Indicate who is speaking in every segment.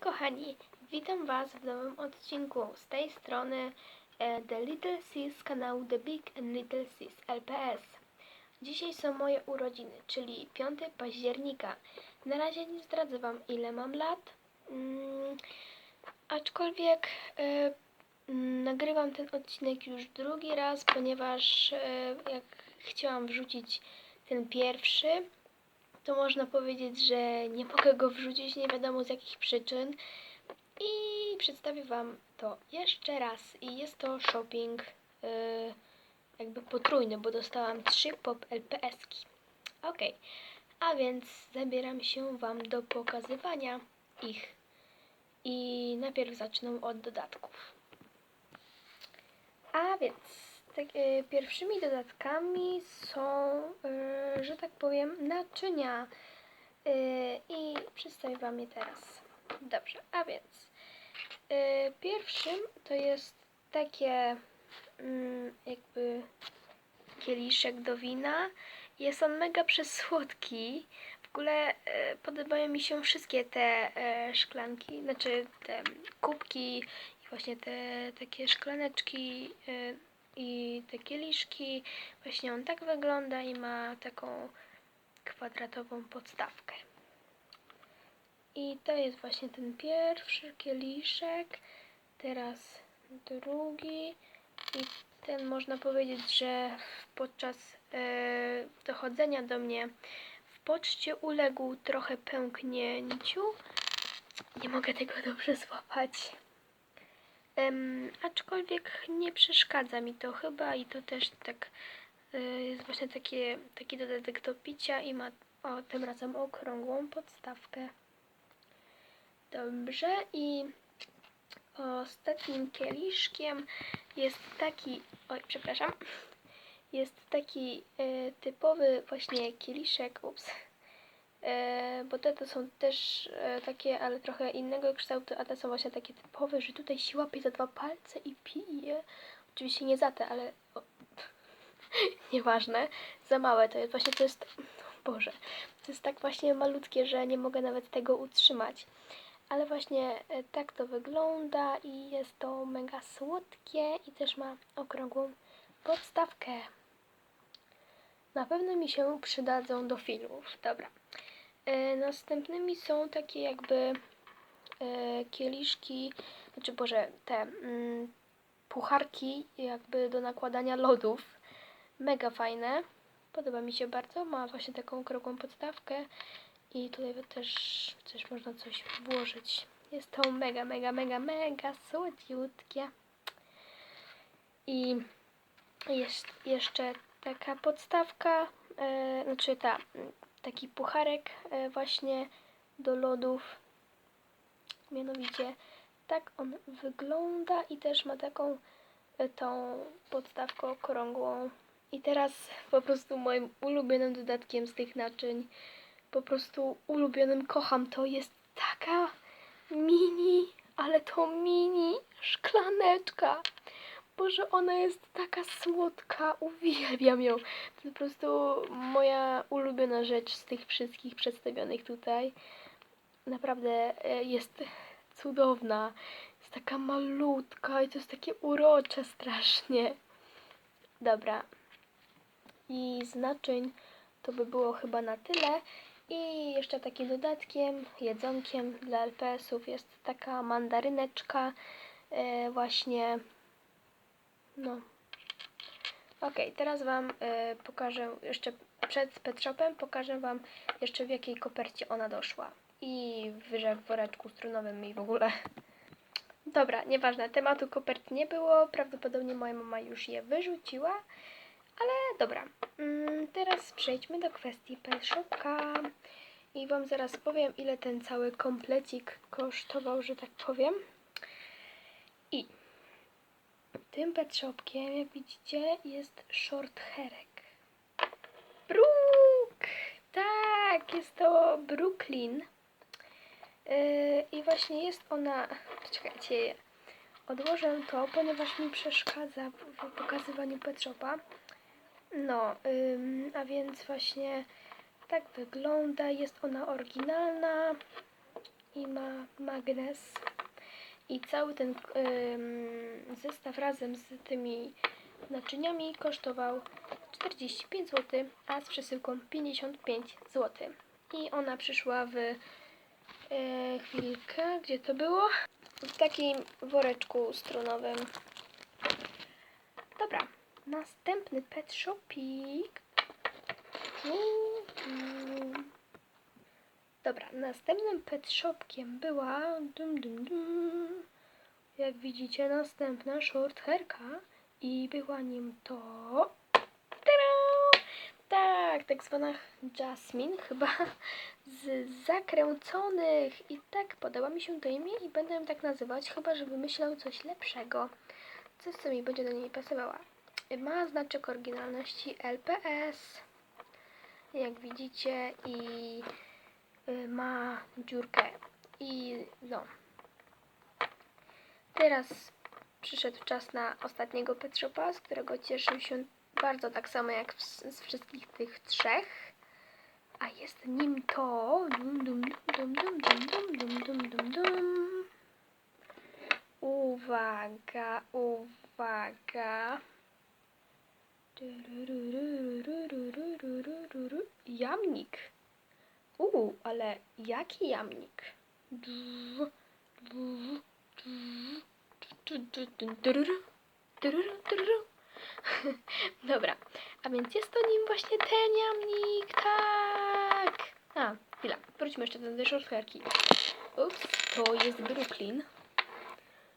Speaker 1: kochani, witam Was w nowym odcinku. Z tej strony e, The Little Sis z kanału The Big and Little Sis LPS. Dzisiaj są moje urodziny, czyli 5 października. Na razie nie zdradzę Wam ile mam lat, mm, aczkolwiek e, nagrywam ten odcinek już drugi raz, ponieważ e, jak chciałam wrzucić ten pierwszy, to można powiedzieć, że nie mogę go wrzucić nie wiadomo z jakich przyczyn. I przedstawię Wam to jeszcze raz. I jest to shopping yy, jakby potrójny, bo dostałam trzy pop LPS-ki. Ok, a więc zabieram się Wam do pokazywania ich. I najpierw zacznę od dodatków. A więc tak, e, pierwszymi dodatkami są, e, że tak powiem, naczynia. E, I przedstawię Wam je teraz. Dobrze, a więc pierwszym to jest takie mm, jakby kieliszek do wina. Jest on mega przesłodki. W ogóle podobają mi się wszystkie te szklanki, znaczy te kubki i właśnie te takie szklaneczki i te kieliszki. Właśnie on tak wygląda i ma taką kwadratową podstawkę. I to jest właśnie ten pierwszy kieliszek, teraz drugi i ten można powiedzieć, że podczas e, dochodzenia do mnie w poczcie uległ trochę pęknięciu. Nie mogę tego dobrze złapać. Aczkolwiek nie przeszkadza mi to chyba i to też tak y, jest właśnie takie, taki dodatek do picia i ma o, tym razem okrągłą podstawkę. Dobrze i ostatnim kieliszkiem jest taki, oj przepraszam, jest taki y, typowy właśnie kieliszek, ups, E, bo te to są też e, takie, ale trochę innego kształtu, a te są właśnie takie typowe, że tutaj się łapie za dwa palce i pije. Oczywiście nie za te, ale o, nieważne, za małe to jest. Właśnie to jest, Boże, to jest tak właśnie malutkie, że nie mogę nawet tego utrzymać. Ale właśnie e, tak to wygląda i jest to mega słodkie i też ma okrągłą podstawkę. Na pewno mi się przydadzą do filmów. Dobra. E, następnymi są takie jakby e, kieliszki, znaczy Boże, te mm, pucharki jakby do nakładania lodów. Mega fajne. Podoba mi się bardzo. Ma właśnie taką okrągłą podstawkę i tutaj też, też można coś włożyć. Jest to mega, mega, mega, mega słodziutkie. I jest jeszcze taka podstawka, e, znaczy ta, taki pucharek e, właśnie do lodów. Mianowicie tak on wygląda i też ma taką e, tą podstawkę okrągłą. I teraz po prostu moim ulubionym dodatkiem z tych naczyń, po prostu ulubionym kocham to jest taka mini, ale to mini szklaneczka. Boże, ona jest taka słodka, uwielbiam ją. To po prostu moja ulubiona rzecz z tych wszystkich przedstawionych tutaj. Naprawdę e, jest cudowna. Jest taka malutka i to jest takie urocze strasznie. Dobra. I z naczyń to by było chyba na tyle. I jeszcze takim dodatkiem, jedzonkiem dla LPS-ów jest taka mandaryneczka. E, właśnie no. Ok, teraz Wam y, pokażę jeszcze przed pet shopem, pokażę Wam jeszcze w jakiej kopercie ona doszła. I wyżej w woreczku strunowym i w ogóle. Dobra, nieważne, tematu kopert nie było, prawdopodobnie moja mama już je wyrzuciła, ale dobra. Mm, teraz przejdźmy do kwestii pet shopka. I Wam zaraz powiem, ile ten cały komplecik kosztował, że tak powiem. Tym pet shopkiem, jak widzicie, jest short herek. Brook! Tak, jest to Brooklyn. Yy, I właśnie jest ona... Czekajcie, odłożę to, ponieważ mi przeszkadza w, pokazywaniu pet shopa. No, a więc właśnie tak wygląda. Jest ona oryginalna. i ma magnes. I cały ten zestaw razem z tymi naczyniami kosztował 45 zł, a z przesyłką 55 zł. I ona przyszła w e, chwilkę, gdzie to było? W takim woreczku strunowym. Dobra, następny pet shopik. Mm. Dobra, następnym pet shopkiem była dum dum dum. Jak widzicie, następna short hairka i była nim to tak, tak zwana Jasmine chyba z zakręconych i tak podoba mi się to imię i będę ją tak nazywać, chyba że wymyślał coś lepszego. Coś, co mi będzie do niej pasowała. Ma znaczek oryginalności LPS, jak widzicie i ma dziurkę i no. Teraz przyszedł czas na ostatniego Pet Shopa, z którego cieszył się bardzo tak samo jak z wszystkich tych trzech. A jest nim to dum dum dum dum dum dum dum dum dum dum. Uwaga, uwaga. Jamnik. Uuu, ale jaki jamnik? Dobra, a więc jest to nim właśnie ten jamnik, tak! A, chwila, wróćmy jeszcze do tej szorstkarki. Ups, to jest Brooklyn.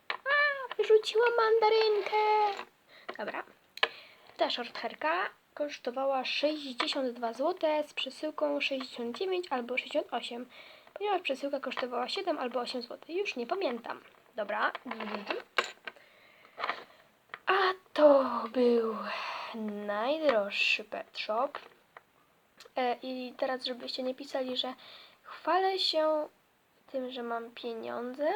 Speaker 1: A, wyrzuciła mandarynkę! Dobra, ta szorstkarka kosztowała 62 zł z przesyłką 69 albo 68, ponieważ przesyłka kosztowała 7 albo 8 zł. Już nie pamiętam. Dobra. A to był najdroższy pet shop. E, I teraz, żebyście nie pisali, że chwalę się tym, że mam pieniądze.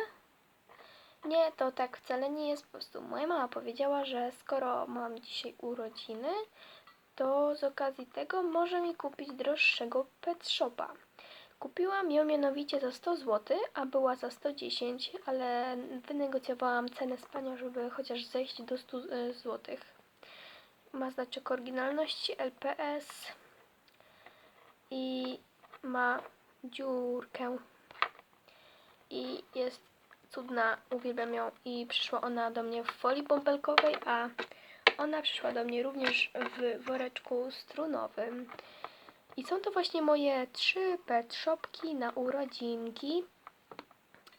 Speaker 1: Nie, to tak wcale nie jest. Po prostu moja mama powiedziała, że skoro mam dzisiaj urodziny, to z okazji tego może mi kupić droższego pet shopa. Kupiłam ją mianowicie za 100 zł, a była za 110, ale wynegocjowałam cenę z panią, żeby chociaż zejść do 100 zł. Ma znaczek oryginalności LPS i ma dziurkę i jest cudna, uwielbiam ją i przyszła ona do mnie w folii bąbelkowej, a ona przyszła do mnie również w woreczku strunowym. I są to właśnie moje trzy pet shopki na urodzinki.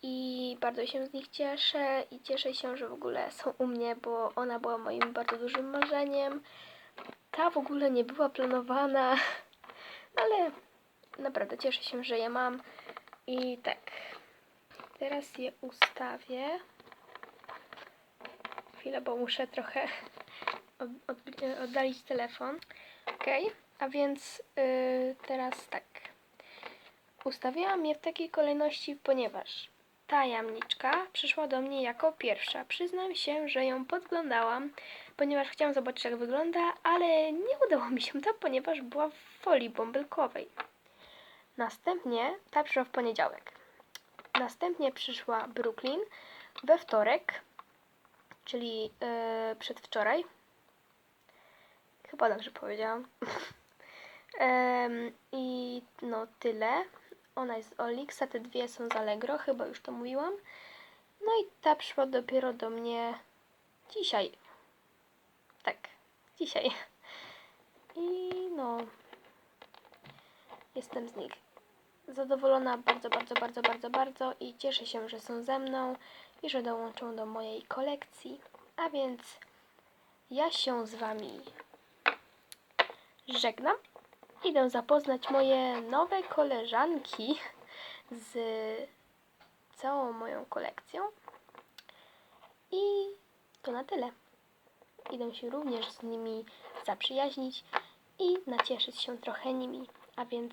Speaker 1: I bardzo się z nich cieszę i cieszę się, że w ogóle są u mnie, bo ona była moim bardzo dużym marzeniem. Ta w ogóle nie była planowana, ale naprawdę cieszę się, że je mam. I tak, teraz je ustawię. Chwilę, bo muszę trochę od, od, oddalić telefon. Ok, a więc yy, teraz tak. Ustawiałam je w takiej kolejności, ponieważ ta jamniczka przyszła do mnie jako pierwsza. Przyznam się, że ją podglądałam, ponieważ chciałam zobaczyć jak wygląda, ale nie udało mi się to, ponieważ była w folii bąbelkowej. Następnie ta przyszła w poniedziałek. Następnie przyszła Brooklyn we wtorek, czyli yy, przedwczoraj. Chyba dobrze powiedziałam. Em, I no tyle. Ona jest z Olixa, te dwie są z Allegro, chyba już to mówiłam. No i ta przyszła dopiero do mnie dzisiaj. Tak, dzisiaj. I no, jestem z nich zadowolona bardzo, bardzo, bardzo, bardzo, bardzo i cieszę się, że są ze mną i że dołączą do mojej kolekcji. A więc ja się z Wami żegnam. Idę zapoznać moje nowe koleżanki z całą moją kolekcją. I to na tyle. Idę się również z nimi zaprzyjaźnić i nacieszyć się trochę nimi. A więc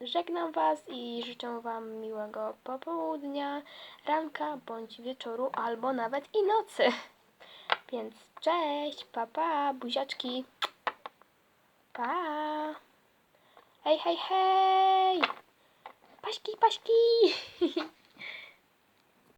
Speaker 1: żegnam Was i życzę Wam miłego popołudnia, ranka bądź wieczoru, albo nawet i nocy. Więc cześć, papa, pa, buziaczki. Pa! Hej, hej, hej! Paśki, paśki!